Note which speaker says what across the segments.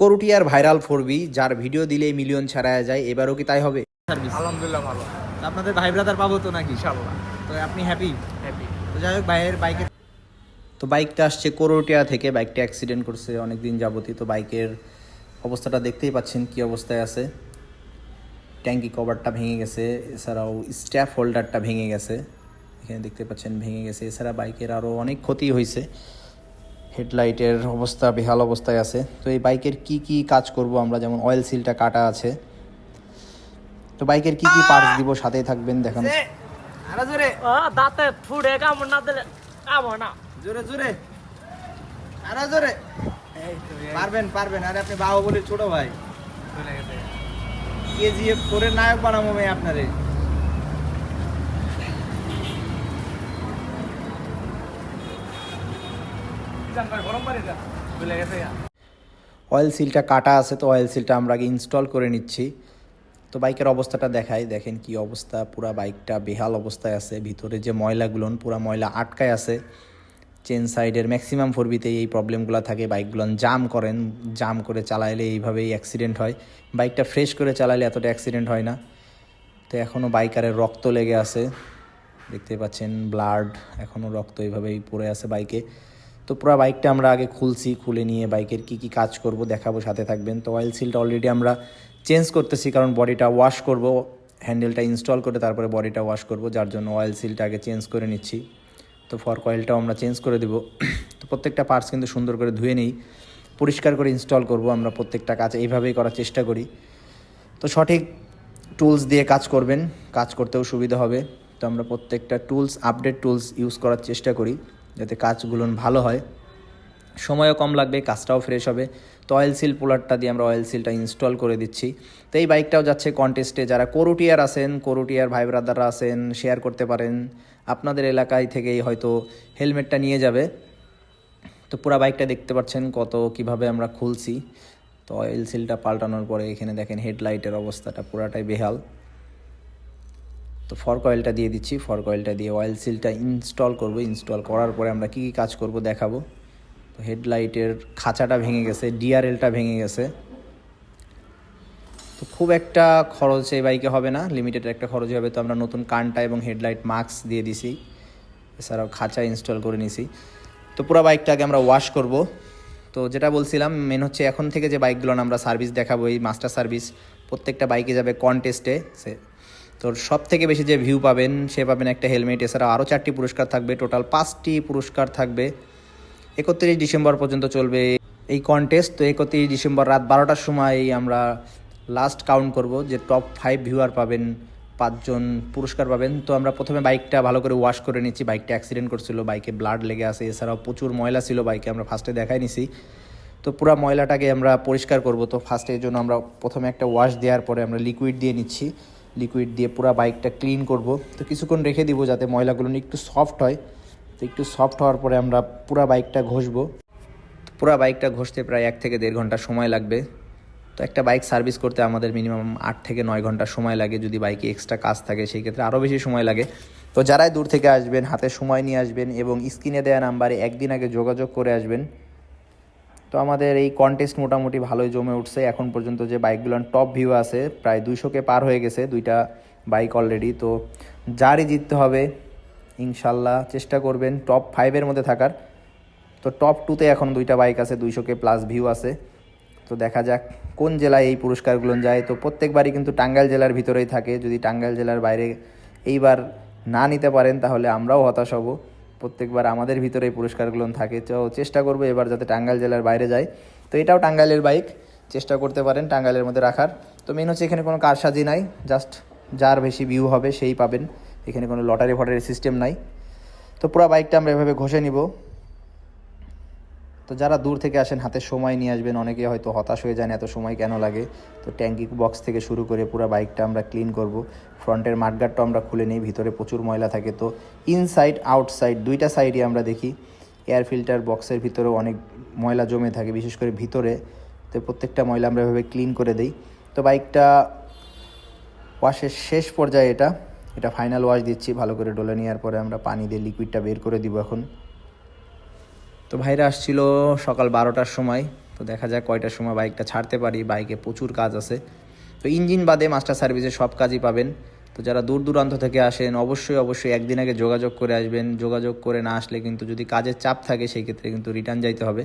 Speaker 1: করুটিয়ার viral ফোরবি যার video দিলে million ছাড়ায় যায় এবারও কি তাই হবে?
Speaker 2: সার্ভিস।
Speaker 3: আলহামদুলিল্লাহ ভালো।
Speaker 2: আপনাদের ভাই ব্রাদার পাবো তো নাকি?
Speaker 3: ইনশাআল্লাহ।
Speaker 2: তো আপনি হ্যাপি
Speaker 3: হ্যাপি
Speaker 2: তো যাই হোক ভাইয়ের বাইকের
Speaker 1: তো বাইকটা আসছে করোটিয়া থেকে। বাইকটা অ্যাক্সিডেন্ট করছে অনেক দিন যাবতই। তো বাইকের অবস্থাটা দেখতেই পাচ্ছেন কি অবস্থায় আছে। ট্যাঙ্কি কভারটা ভেঙে গেছে। এছাড়াও স্ট্যাপ হোল্ডারটা ভেঙে গেছে। এখানে দেখতে পাচ্ছেন ভেঙে গেছে। এছাড়া বাইকের আরও অনেক ক্ষতি হয়েছে হেডলাইটের অবস্থা বেহাল অবস্থায় আছে। তো এই বাইকের কি কি কাজ করব আমরা? যেমন অয়েল সিলটা কাটা আছে। তো বাইকের কি কি পার্টস দিব সাথেই থাকবেন দেখান।
Speaker 2: আরও জোরে।
Speaker 3: ও দাঁতে ফুড়ে কামড় না দিলে কামড় না।
Speaker 2: জোরে জোরে। আরও জোরে। পারবেন পারবেন। আরে আপনি বাহুবলীর ছোট ভাই।
Speaker 3: চলে গেছে।
Speaker 2: কেজিএফ ফোরের নায়ক বানাবো মেয়ে আপনারে।
Speaker 1: অয়েল সিলটা কাটা আছে, তো অয়েল সিলটা আমরা আগে ইনস্টল করে নিচ্ছি। তো বাইকের অবস্থাটা দেখাই, দেখেন কি অবস্থা, পুরা বাইকটা বেহাল অবস্থায় আছে, ভিতরে যে ময়লাগুলো, পুরা ময়লা আটকায় আছে। চেন সাইডের ম্যাক্সিমাম ফোরবিতেই এই প্রবলেমগুলো থাকে বাইকগুলো জাম করেন জাম করে চালাইলে এইভাবেই অ্যাক্সিডেন্ট হয়। বাইকটা ফ্রেশ করে চালাইলে এতটা অ্যাক্সিডেন্ট হয় না। তো এখনও বাইকারের রক্ত লেগে আছে, দেখতে পাচ্ছেন ব্লাড এখনও রক্ত এইভাবেই পড়ে আছে বাইকে তো পুরো বাইকটা আমরা আগে খুলছি, খুলে নিয়ে বাইকের কি কি কাজ করব দেখাবো, সাথে থাকবেন। তো অয়েল সিলটা অলরেডি আমরা চেঞ্জ করতেছি, কারণ বডিটা ওয়াশ করব হ্যান্ডেলটা ইনস্টল করে তারপরে বডিটা ওয়াশ করব, যার জন্য অয়েল সিলটা আগে চেঞ্জ করে নিচ্ছি। তো ফর্ক অয়েলটাও আমরা চেঞ্জ করে দেবো। তো প্রত্যেকটা পার্টস কিন্তু সুন্দর করে ধুয়ে নিই, পরিষ্কার করে ইনস্টল করব, আমরা প্রত্যেকটা কাজ এইভাবেই করার চেষ্টা করি। তো সঠিক টুলস দিয়ে কাজ করবেন, কাজ করতেও সুবিধা হবে। তো আমরা প্রত্যেকটা টুলস আপডেট টুলস ইউজ করার চেষ্টা করি। যাতে কাজগুলো ভালো হয়। সময়ও কম লাগবে, কাজটাও ফ্রেশ হবে। তো অয়েল সিল পোলারটা দিয়ে আমরা অয়েল সিলটা ইনস্টল করে দিচ্ছি। তো এই বাইকটাও যাচ্ছে কন্টেস্টে যারা করুটিয়ার আছেন করুটিয়ার ভাই ব্রাদাররা আছেন শেয়ার করতে পারেন। আপনাদের এলাকায় থেকেই হয়তো হেলমেটটা নিয়ে যাবে। তো পুরো বাইকটা দেখতে পাচ্ছেন কত কীভাবে আমরা খুলছি। তো অয়েল সিলটা পাল্টানোর পরে এখানে দেখেন হেডলাইটের অবস্থাটা পুরাটাই বেহাল। তো ফর্ক অয়েলটা দিয়ে দিচ্ছি ফর্ক অয়েলটা দিয়ে অয়েল সিলটা ইনস্টল করব। ইনস্টল করার পরে আমরা কী কী কাজ করব দেখাবো। তো হেডলাইটের খাঁচাটা ভেঙে গেছে ডিআরএলটা ভেঙে গেছে। তো খুব একটা খরচ এই বাইকে হবে না লিমিটেড একটা খরচ হবে। তো আমরা নতুন কানটা এবং হেডলাইট মাস্ক দিয়ে দিছি। এছাড়াও খাঁচা ইনস্টল করে নিছি। তো পুরো বাইকটাকে আমরা ওয়াশ করব। তো যেটা বলছিলাম মেন হচ্ছে এখন থেকে যে বাইকগুলো আমরা সার্ভিস দেখাবো, এই মাস্টার সার্ভিস প্রত্যেকটা বাইকে যাবে কন্টেস্টে সে তো সব থেকে বেশি যে ভিউ পাবেন, সে পাবেন একটা হেলমেট এছাড়াও আরও চারটি পুরস্কার থাকবে টোটাল পাঁচটি পুরস্কার থাকবে। একত্রিশ ডিসেম্বর পর্যন্ত চলবে এই কন্টেস্ট তো একত্রিশ ডিসেম্বর রাত বারোটার সময় আমরা লাস্ট কাউন্ট করব, যে টপ ফাইভ ভিউয়ার পাবেন, পাঁচজন পুরস্কার পাবেন। তো আমরা প্রথমে বাইকটা ভালো করে ওয়াশ করে নিচ্ছি বাইকটা অ্যাক্সিডেন্ট করছিল বাইকে ব্লাড লেগে আছে, এছাড়াও প্রচুর ময়লা ছিল বাইকে আমরা ফার্স্টে দেখাই নিছি। তো পুরো ময়লাটাকে আমরা পরিষ্কার করব, তো ফার্স্টে জন্য আমরা প্রথমে একটা ওয়াশ দেওয়ার পরে আমরা লিকুইড দিয়ে নিচ্ছি। লিকুইড দিয়ে পুরো বাইকটা ক্লিন করব। তো কিছুক্ষণ রেখে দিব যাতে ময়লাগুলো একটু সফট হয়। তো একটু সফট হওয়ার পরে আমরা পুরো বাইকটা ঘষবো। পুরো বাইকটা ঘষতে প্রায় এক থেকে দেড় ঘণ্টা সময় লাগবে। তো একটা বাইক সার্ভিস করতে আমাদের মিনিমাম আট থেকে নয় ঘণ্টা সময় লাগে যদি বাইকে এক্সট্রা কাজ থাকে, সেই ক্ষেত্রে আরও বেশি সময় লাগে। তো যারাই দূর থেকে আসবেন, হাতে সময় নিয়ে আসবেন এবং স্ক্রিনে দেওয়া নাম্বারে একদিন আগে যোগাযোগ করে আসবেন। তো আমাদের এই কন্টেস্ট মোটামুটি ভালোই জমে উঠছে। এখন পর্যন্ত যে বাইকগুলোর টপ ভিউ আছে, প্রায় দুইশোকে পার হয়ে গেছে দুইটা বাইক অলরেডি তো যারই জিততে হবে, ইনশাল্লাহ চেষ্টা করবেন টপ ফাইভের মধ্যে থাকার। তো টপ টুতে এখন দুইটা বাইক আছে দুইশোকে প্লাস ভিউ আছে। তো দেখা যাক কোন জেলায় এই পুরস্কারগুলো যায়। তো প্রত্যেকবারই কিন্তু টাঙ্গাইল জেলার ভিতরেই থাকে। যদি টাঙ্গাইল জেলার বাইরে এইবার না নিতে পারেন, তাহলে আমরাও হতাশ হব। প্রত্যেকবার আমাদের ভিতরে এই পুরস্কারগুলো থাকে। তো চেষ্টা করব এবার যাতে টাঙ্গাইল জেলার বাইরে যায় তো এটাও টাঙ্গাইলের বাইক চেষ্টা করতে পারেন টাঙ্গাইলের মধ্যে রাখার। তো মেন হচ্ছে এখানে কোনো কারসাজি নাই জাস্ট যার বেশি ভিউ হবে সেই পাবেন। এখানে কোনো লটারি ফটারি সিস্টেম নাই। তো পুরো বাইকটা আমরা এভাবে ঘষে নিব। তো যারা দূর থেকে আসেন, হাতে সময় নিয়ে আসবেন, অনেকে হয়তো হতাশ হয়ে যান এত সময় কেন লাগে। তো ট্যাঙ্কি বক্স থেকে শুরু করে পুরো বাইকটা আমরা ক্লিন করব। ফ্রন্টের মাঠগাটটা আমরা খুলে নিই, ভিতরে প্রচুর ময়লা থাকে। তো ইনসাইড আউটসাইড দুইটা সাইডই আমরা দেখি। এয়ার ফিল্টার বক্সের ভিতরেও অনেক ময়লা জমে থাকে, বিশেষ করে ভিতরে। তো প্রত্যেকটা ময়লা আমরা এভাবে ক্লিন করে দিই। তো বাইকটা ওয়াশের শেষ পর্যায়ে এটা এটা ফাইনাল ওয়াশ দিচ্ছি, ভালো করে ডলে নেওয়ার পরে আমরা পানি দিয়ে লিকুইডটা বের করে দিব এখন। তো ভাইরা আসছিল সকাল বারোটার সময়। তো দেখা যাক কয়টার সময় বাইকটা ছাড়তে পারি, বাইকে প্রচুর কাজ আছে। তো ইঞ্জিন বাদে মাস্টার সার্ভিসে সব কাজই পাবেন। তো যারা দূর দূরান্ত থেকে আসেন, অবশ্যই অবশ্যই একদিন আগে যোগাযোগ করে আসবেন। যোগাযোগ করে না আসলে কিন্তু যদি কাজের চাপ থাকে, সেই ক্ষেত্রে কিন্তু রিটার্ন যাইতে হবে।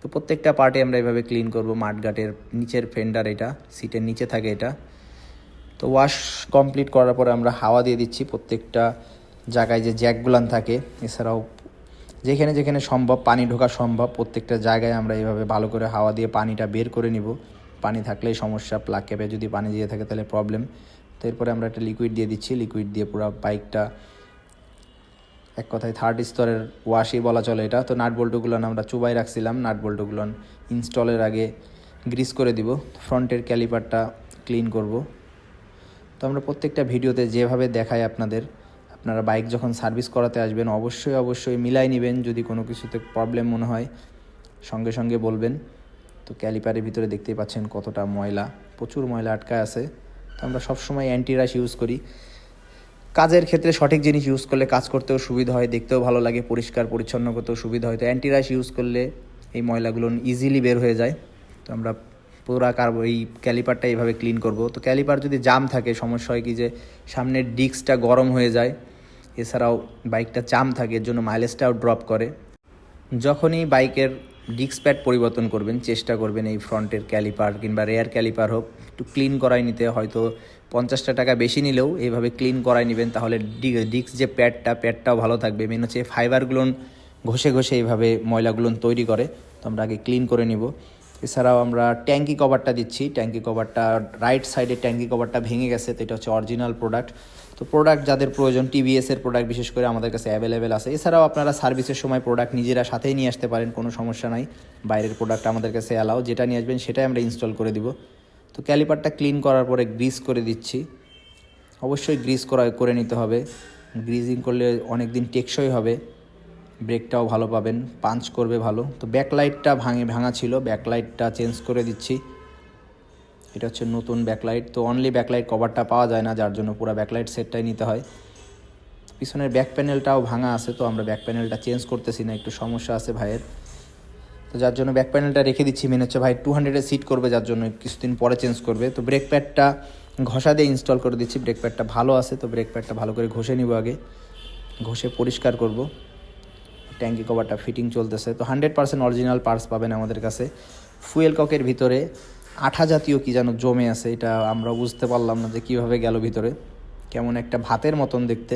Speaker 1: তো প্রত্যেকটা পার্টে আমরা এভাবে ক্লিন করব। মাঠঘাটের নিচের ফেন্ডার এটা সিটের নিচে থাকে এটা। তো ওয়াশ কমপ্লিট করার পরে আমরা হাওয়া দিয়ে দিচ্ছি প্রত্যেকটা জায়গায় যে জ্যাকগুলান থাকে। এছাড়াও যেখানে যেখানে সম্ভব পানি ঢোকা সম্ভব, প্রত্যেকটা জায়গায় আমরা এইভাবে ভালো করে হাওয়া দিয়ে পানিটা বের করে নিব। পানি থাকলেই সমস্যা প্লাগ ক্যাপে যদি পানি দিয়ে থাকে তাহলে প্রবলেম তো এরপরে আমরা একটা লিকুইড দিয়ে দিচ্ছি। লিকুইড দিয়ে পুরো বাইকটা এক কথায় থার্ড স্তরের ওয়াশই বলা চলে এটা। তো নাট বল্টুগুলো আমরা চুবাই রাখছিলাম। নাট বল্টুগুলো ইনস্টলের আগে গ্রিস করে দিব। ফ্রন্টের ক্যালিপারটা ক্লিন করব। তো আমরা প্রত্যেকটা ভিডিওতে যেভাবে দেখাই আপনাদের আপনারা বাইক যখন সার্ভিস করাতে আসবেন, অবশ্যই অবশ্যই মিলাই নেবেন যদি কোনো কিছুতে প্রবলেম মনে হয়। সঙ্গে সঙ্গে বলবেন। তো ক্যালিপারের ভিতরে দেখতেই পাচ্ছেন কতটা ময়লা, প্রচুর ময়লা আটকায় আছে। তো আমরা সবসময় অ্যান্টি রাশ ইউজ করি। কাজের ক্ষেত্রে সঠিক জিনিস ইউজ করলে কাজ করতেও সুবিধা হয়, দেখতেও ভালো লাগে, পরিষ্কার, পরিচ্ছন্ন করতেও সুবিধা হয়। তো অ্যান্টি রাশ ইউজ করলে এই ময়লাগুলো ইজিলি বের হয়ে যায়। তো আমরা পুরা কার এই ক্যালিপারটা এইভাবে ক্লিন করব। তো ক্যালিপার যদি জাম থাকে, সমস্যা হয় কি যে সামনের ডিস্কটা গরম হয়ে যায় এছাড়াও বাইকটা চাম থাকে, এর জন্য মাইলেজটাও ড্রপ করে। যখনই বাইকের ডিস্ক প্যাড পরিবর্তন করবেন, চেষ্টা করবেন এই ফ্রন্টের ক্যালিপার কিংবা রেয়ার ক্যালিপার হোক, একটু ক্লিন করাই নিতে। হয়তো পঞ্চাশটা টাকা বেশি নিলেও এইভাবে ক্লিন করাই নেবেন, তাহলে ডিস্ক যে প্যাডটা প্যাডটাও ভালো থাকবে। মেন হচ্ছে ফাইবারগুলো ঘষে ঘষে এইভাবে ময়লাগুলো তৈরি করে, তো আমরা আগে ক্লিন করে নিব। এছাড়াও আমরা ট্যাঙ্কি কভারটা দিচ্ছি। ট্যাঙ্কি কভারটা রাইট সাইডে ট্যাঙ্কি কভারটা ভেঙে গেছে, তো এটা হচ্ছে অরিজিনাল প্রোডাক্ট তো প্রোডাক্ট যাদের প্রয়োজন টিভিএস এর প্রোডাক্ট বিশেষ করে আমাদের কাছে অ্যাভেলেবেল আছে। এছাড়াও আপনারা সার্ভিসের সময় প্রোডাক্ট নিজেরা সাথেই নিয়ে আসতে পারেন, কোনো সমস্যা নাই। বাইরের প্রোডাক্ট আমাদের কাছে অ্যালাও যেটা নিয়ে আসবেন সেটাই আমরা ইনস্টল করে দিব। তো ক্যালিপারটা ক্লিন করার পরে গ্রিস করে দিচ্ছি। অবশ্যই গ্রিস করা, করে নিতে হবে। গ্রিজিং করলে অনেক দিন টেকসই হবে। ব্রেকটাও ভালো পাবেন পাঞ্চ করবে ভালো। তো ব্যাকলাইটটা ভাঙে, ভাঙা ছিল ব্যাকলাইটটা চেঞ্জ করে দিচ্ছি। এটা হচ্ছে নতুন ব্যাকলাইট তো অনলি ব্যাকলাইট কভারটা পাওয়া যায় না, যার জন্য পুরো ব্যাকলাইট সেটটাই নিতে হয়। পিছনের ব্যাক প্যানেলটাও ভাঙা আছে, তো আমরা ব্যাক প্যানেলটা চেঞ্জ করতেছি না, একটু সমস্যা আছে ভাইয়ের। তো যার জন্য ব্যাক প্যানেলটা রেখে দিচ্ছি মেনে হচ্ছে ভাই টু হান্ড্রেডে সিট করবে, যার জন্য কিছুদিন পরে চেঞ্জ করবে। তো ব্রেক প্যাডটা ঘষা দিয়ে ইনস্টল করে দিচ্ছি ব্রেক প্যাডটা ভালো আছে, তো ব্রেক প্যাডটা ভালো করে ঘষে নিব আগে। ঘষে পরিষ্কার করব। ট্যাঙ্কি কভারটা ফিটিং চলতেছে, তো হান্ড্রেড পার্সেন্ট অরিজিনাল পার্টস পাবেন আমাদের কাছে। ফুয়েল ককের ভিতরে আঠা জাতীয় কি যেন জমে আছে, এটা আমরা বুঝতে পারলাম না যে কীভাবে গেল ভিতরে। কেমন একটা ভাতের মতন দেখতে।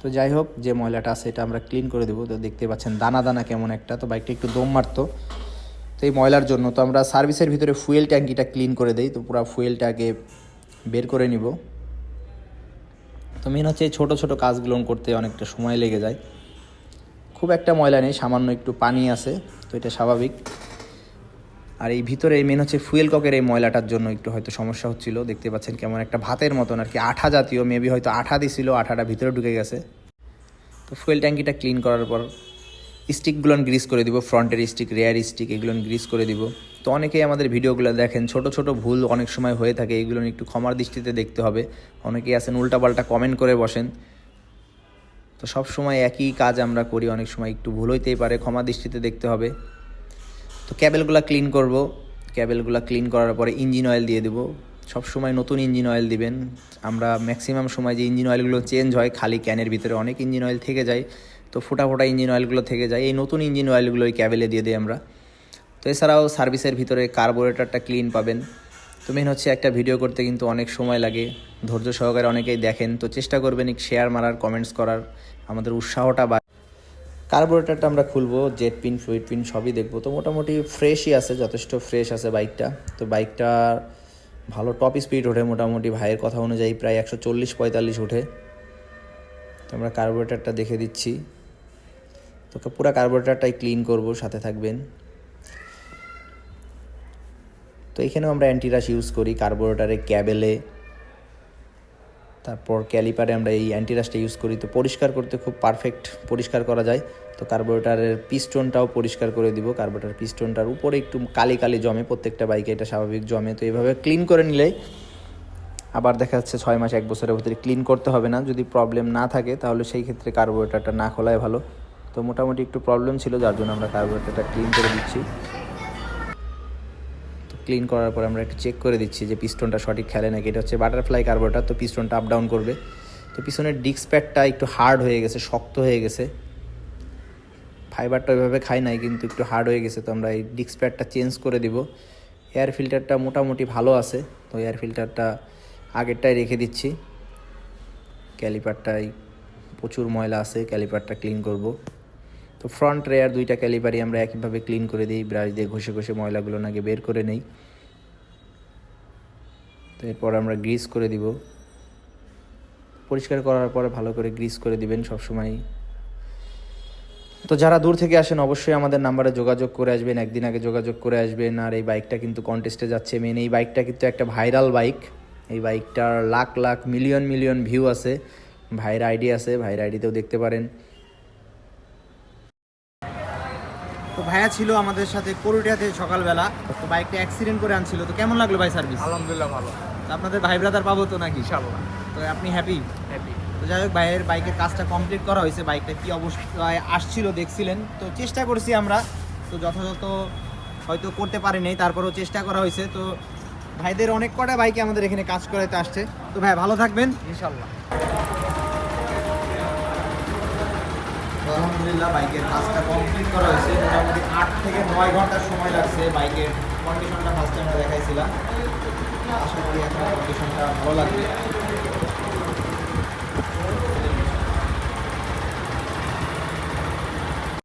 Speaker 1: তো যাই হোক, যে ময়লাটা আছে এটা আমরা ক্লিন করে দেবো। তো দেখতে পাচ্ছেন দানা দানা কেমন একটা। তো বাইকটা একটু দম মারতো। তো এই ময়লার জন্য তো আমরা সার্ভিসের ভিতরে ফুয়েল ট্যাঙ্কিটা ক্লিন করে দেই। তো পুরো ফুয়েলটাকে বের করে নিব। তো মেন হচ্ছে এই ছোটো ছোটো কাজগুলো করতে অনেকটা সময় লেগে যায়। খুব একটা ময়লা নেই, সামান্য একটু পানি আছে। তো এটা স্বাভাবিক। আর এই ভিতরে মেন হচ্ছে ফুয়েল ককের এই ময়লাটার জন্য একটু হয়তো সমস্যা হচ্ছিল। দেখতে পাচ্ছেন কেমন একটা ভাতের মতন আর কি, আঠা জাতীয় মেবি হয়তো আঠা দিছিল, আঠাটা ভিতরে ঢুকে গেছে। তো ফুয়েল ট্যাঙ্কিটা ক্লিন করার পর স্টিকগুলো গ্রিস করে দিব ফ্রন্টের স্টিক রেয়ার স্টিক এগুলো গ্রিস করে দিব। তো অনেকেই আমাদের ভিডিওগুলো দেখেন, ছোট ছোট ভুল অনেক সময় হয়ে থাকে, এগুলো একটু ক্ষমার দৃষ্টিতে দেখতে হবে। অনেকেই আছেন, উল্টাপাল্টা কমেন্ট করে বসেন। তো সব সময় একই কাজ আমরা করি, অনেক সময় একটু ভুল হইতেই পারে ক্ষমা দৃষ্টিতে দেখতে হবে। তো ক্যাবেলগুলো ক্লিন করব। ক্যাবেলগুলো ক্লিন করার পরে ইঞ্জিন অয়েল দিয়ে দেবো। সবসময় নতুন ইঞ্জিন অয়েল দিবেন। আমরা ম্যাক্সিমাম সময় যে ইঞ্জিন অয়েলগুলো চেঞ্জ হয়, খালি ক্যানের ভিতরে অনেক ইঞ্জিন অয়েল থেকে যায়, তো ফোটা ফোটা ইঞ্জিন অয়েলগুলো থেকে যায়। এই নতুন ইঞ্জিন অয়েলগুলো ওই ক্যাবেলে দিয়ে দিই আমরা। তো এছাড়াও সার্ভিসের ভিতরে কার্বোরেটরটা ক্লিন পাবেন। তো মেন হচ্ছে একটা ভিডিও করতে কিন্তু অনেক সময় লাগে। ধৈর্য সহকারে অনেকেই দেখেন। তো চেষ্টা করবেন শেয়ার মারার, কমেন্টস করার। আমাদের উৎসাহটা কার্বোরেটরটা আমরা খুলবো জেট পিন ফ্লুইড পিন সবই দেখব। তো মোটামুটি ফ্রেশই আছে, যথেষ্ট ফ্রেশ আছে বাইকটা তো বাইকটা ভালো টপ স্পিড ওঠে মোটামুটি, ভাইয়ের কথা অনুযায়ী প্রায় একশো চল্লিশ পঁয়তাল্লিশ ওঠে। তো আমরা কার্বোরেটরটা দেখে দিচ্ছি। তো পুরো কার্বোরেটরটাই ক্লিন করব, সাথে থাকবেন। তো এখানেও আমরা অ্যান্টিরাস ইউজ করি কার্বোরেটারে ক্যাবেলে তারপর ক্যালিপারে আমরা এই অ্যান্টিরাসটা ইউজ করি। তো পরিষ্কার করতে খুব পারফেক্ট পরিষ্কার করা যায়। তো কার্বোরেটারের পিস্টনটাও পরিষ্কার করে দিব। কার্বোরেটার পিস্টনটার উপরে একটু কালি কালি জমে, প্রত্যেকটা বাইকে এটা স্বাভাবিক জমে। তো এইভাবে ক্লিন করে নিলে আবার দেখা যাচ্ছে ছয় মাস, এক বছরের ভিতরে ক্লিন করতে হবে না। যদি প্রবলেম না থাকে, তাহলে সেই ক্ষেত্রে কার্বোরেটারটা না খোলাই ভালো। তো মোটামুটি একটু প্রবলেম ছিল, যার জন্য আমরা কার্বোরেটারটা ক্লিন করে দিচ্ছি। ক্লিন করার পর আমরা একটু চেক করে দিচ্ছি যে পিস্টনটা সঠিক খেলে নাকি। এটা হচ্ছে বাটারফ্লাই কার্বোরেটর তো পিস্টনটা আপ ডাউন করবে। তো পিছনের ডিস্ক প্যাডটা একটু হার্ড হয়ে গেছে, শক্ত হয়ে গেছে। ফাইবারটা ওইভাবে খাই নাই, কিন্তু একটু হার্ড হয়ে গেছে, তো আমরা এই ডিস্ক প্যাডটা চেঞ্জ করে দিব। এয়ার ফিল্টারটা মোটামুটি ভালো আছে, তো এয়ার ফিল্টারটা আগেরটাই রেখে দিচ্ছি। ক্যালিপারটাই প্রচুর ময়লা আছে ক্যালিপারটা ক্লিন করব। তো ফ্রন্ট রেয়ার দুইটা ক্যালিপারই আমরা একইভাবে ক্লিন করে দিই, ব্রাশ দিয়ে ঘষে ঘষে ময়লাগুলো নাকি বের করে নেই। তো এরপর আমরা গ্রিস করে দিব। পরিষ্কার করার পরে ভালো করে গ্রিস করে দিবেন সবসময় তো যারা দূর থেকে আসেন অবশ্যই আমাদের নাম্বারে যোগাযোগ করে আসবেন, একদিন আগে যোগাযোগ করে আসবেন। আর এই বাইকটা কিন্তু কন্টেস্টে যাচ্ছে মেন এই বাইকটা কিন্তু একটা ভাইরাল বাইক এই বাইকটার lakh lakh million million view আছে। ভাইয়ের আইডি আছে, ভাইয়ের আইডিতেও দেখতে পারেন।
Speaker 2: তো ভাইয়া ছিল আমাদের সাথে করুটিয়াতে সকালবেলা তো বাইকটা অ্যাক্সিডেন্ট করে আনছিল। তো কেমন লাগল ভাই সার্ভিস
Speaker 3: আলহামদুলিল্লাহ ভালো।
Speaker 2: আপনাদের ভাই ব্রাদার পাবো তো নাকি?
Speaker 3: ইনশাআল্লাহ।
Speaker 2: তো আপনি হ্যাপি
Speaker 3: হ্যাপি
Speaker 2: তো যাই হোক ভাইয়ের বাইকের কাজটা কমপ্লিট করা হয়েছে। বাইকটা কি অবস্থায় আসছিল দেখছিলেন। তো চেষ্টা করছি আমরা। তো যথাযথ হয়তো করতে পারিনি তারপরেও চেষ্টা করা হয়েছে। তো ভাইদের অনেক কটা বাইকে আমাদের এখানে কাজ করাতে আসছে। তো ভাই ভালো থাকবেন।
Speaker 3: ইনশাআল্লাহ।
Speaker 2: আলহামদুলিল্লাহ বাইকের কাজটা কমপ্লিট করা হয়েছে। মোটামুটি আট থেকে নয় ঘণ্টার সময় লাগছে বাইকের কন্ডিশনটা ফার্স্ট টাইম দেখাইছিলাম। আশা করি এখন কন্ডিশনটা ভালো লাগবে।